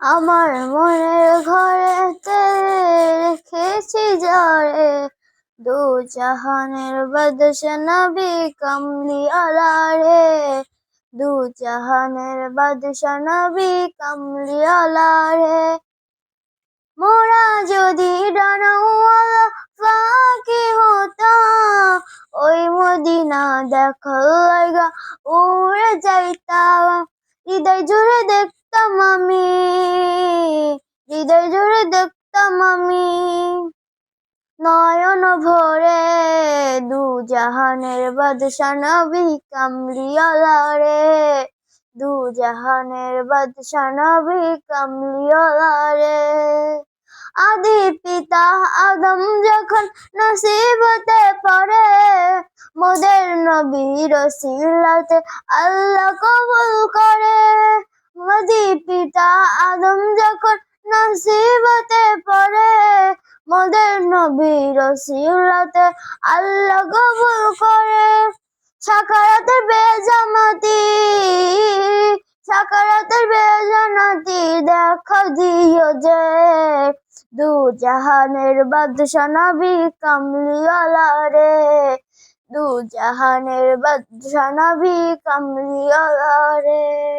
আমার মনের ঘরেতে রেখেছি জরে দু জাহানের বাদশা নবী কামলি আলা রে দু জাহানের বাদশা নবী কামলি আলা রে মোরা যদি ডানাওয়ালা ফাঁকি ওই মদিনা দেখার লাগা উড়ে যাইতাম। হৃদয় জুড়ে দেখতাম আমি। হৃদয় জুড়ে দেখতাম আমি। নয়ন ভরে দু জাহানের বাদশা নবী রে দু জাহানের বাদশা নবী রে আদি পিতা আদম যখন নসিবতে পড়ে, মোদের নবী রসিলাতে আল্লাহ কবুল করে। আদি পিতা আদম যখন নসিবতে পড়ে, মোদের নবী রসিলাতে আল্লাহ কবুল করে। সাকারাতের বেজামাতি সাকারাতের বেজানাতি দেখা দিও যে। দু জাহানের বাদশা নবী কামলিওয়ালা রে। দু জাহানের বাদশা নবী কামলিওয়ালা রে।